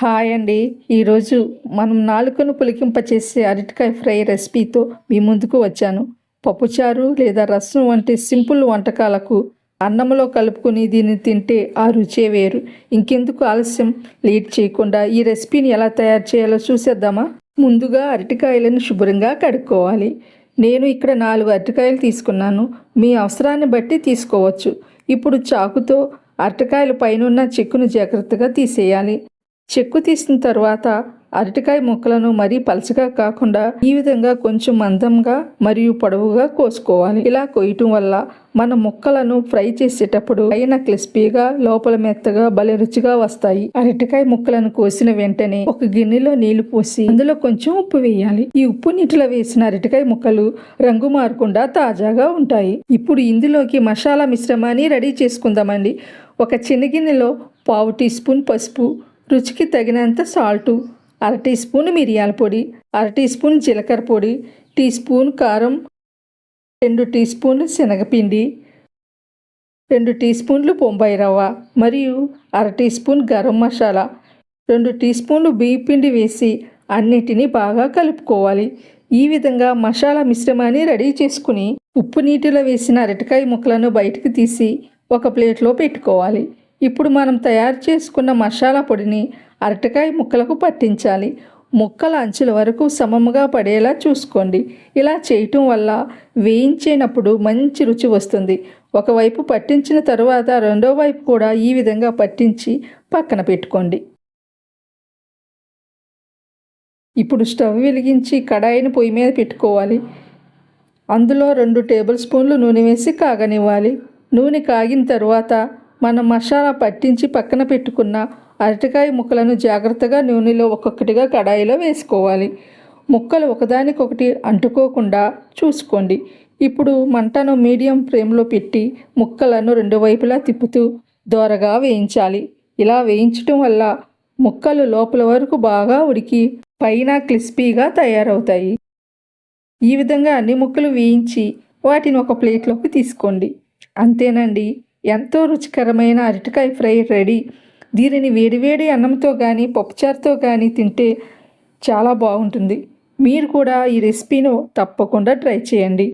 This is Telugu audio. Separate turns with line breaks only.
హాయ్ అండి. ఈరోజు మనం నాలుకను పులికింపచేసే అరటికాయ ఫ్రై రెసిపీతో మీ ముందుకు వచ్చాను. పప్పుచారు లేదా రసం వంటి సింపుల్ వంటకాలకు అన్నంలో కలుపుకొని దీన్ని తింటే ఆ రుచే వేరు. ఇంకెందుకు ఆలస్యం? లేట్ చేయకుండా ఈ రెసిపీని ఎలా తయారు చేయాలో చూసేద్దామా? ముందుగా అరటికాయలను శుభ్రంగా కడుక్కోవాలి. నేను ఇక్కడ నాలుగు అరటికాయలు తీసుకున్నాను. మీ అవసరాన్ని బట్టి తీసుకోవచ్చు. ఇప్పుడు చాకుతో అరటికాయల పైనున్న చెక్కును జాగ్రత్తగా తీసేయాలి. చెక్కు తీసిన తర్వాత అరటికాయ ముక్కలను మరీ పలచగా కాకుండా ఈ విధంగా కొంచెం మందంగా మరియు పొడవుగా కోసుకోవాలి. ఇలా కోయటం వల్ల మన ముక్కలను ఫ్రై చేసేటప్పుడు పైన క్రిస్పీగా లోపల మెత్తగా భలే రుచిగా వస్తాయి. అరటికాయ ముక్కలను కోసిన వెంటనే ఒక గిన్నెలో నీళ్ళు పోసి అందులో కొంచెం ఉప్పు వేయాలి. ఈ ఉప్పు నీటిలో వేసిన అరటికాయ ముక్కలు రంగు మారకుండా తాజాగా ఉంటాయి. ఇప్పుడు ఇందులోకి మసాలా మిశ్రమాన్ని రెడీ చేసుకుందామండి. ఒక చిన్న గిన్నెలో పావు టీ స్పూన్ పసుపు రుచికి తగినంత సాల్టు అర టీ స్పూన్ మిరియాల పొడి అర టీ స్పూన్ జీలకర్ర పొడి టీ స్పూన్ కారం రెండు టీ స్పూన్లు శనగపిండి రెండు టీ స్పూన్లు బొంబాయి రవ్వ మరియు అర టీ స్పూన్ గరం మసాలా రెండు టీ స్పూన్లు బియ్య పిండి వేసి అన్నిటినీ బాగా కలుపుకోవాలి. ఈ విధంగా మసాలా మిశ్రమాన్ని రెడీ చేసుకుని ఉప్పు నీటిలో వేసిన అరటికాయ ముక్కలను బయటకు తీసి ఒక ప్లేట్లో పెట్టుకోవాలి. ఇప్పుడు మనం తయారు చేసుకున్న మసాలా పొడిని అరటికాయ ముక్కలకు పట్టించాలి. ముక్కల అంచుల వరకు సమముగా పడేలా చూసుకోండి. ఇలా చేయటం వల్ల వేయించేటప్పుడు మంచి రుచి వస్తుంది. ఒకవైపు పట్టించిన తరువాత రెండో వైపు కూడా ఈ విధంగా పట్టించి పక్కన పెట్టుకోండి. ఇప్పుడు స్టవ్ వెలిగించి కడాయిని పొయ్యి మీద పెట్టుకోవాలి. అందులో రెండు టేబుల్ స్పూన్లు నూనె వేసి కాగనివ్వాలి. నూనె కాగిన తర్వాత మనం మసాలా పట్టించి పక్కన పెట్టుకున్న అరటికాయ ముక్కలను జాగ్రత్తగా నూనెలో ఒక్కొక్కటిగా కడాయిలో వేసుకోవాలి. ముక్కలు ఒకదానికొకటి అంటుకోకుండా చూసుకోండి. ఇప్పుడు మంటను మీడియం ఫ్లేమ్లో పెట్టి ముక్కలను రెండు వైపులా తిప్పుతూ దోరగా వేయించాలి. ఇలా వేయించటం వల్ల ముక్కలు లోపల వరకు బాగా ఉడికి పైన క్రిస్పీగా తయారవుతాయి. ఈ విధంగా అన్ని ముక్కలు వేయించి వాటిని ఒక ప్లేట్లోకి తీసుకోండి. అంతేనండి. ఎంతో రుచికరమైన అరటికాయ ఫ్రై రెడీ. దీనిని వేడివేడి అన్నంతో కానీ పప్పుచారుతో కానీ తింటే చాలా బాగుంటుంది. మీరు కూడా ఈ రెసిపీను తప్పకుండా ట్రై చేయండి.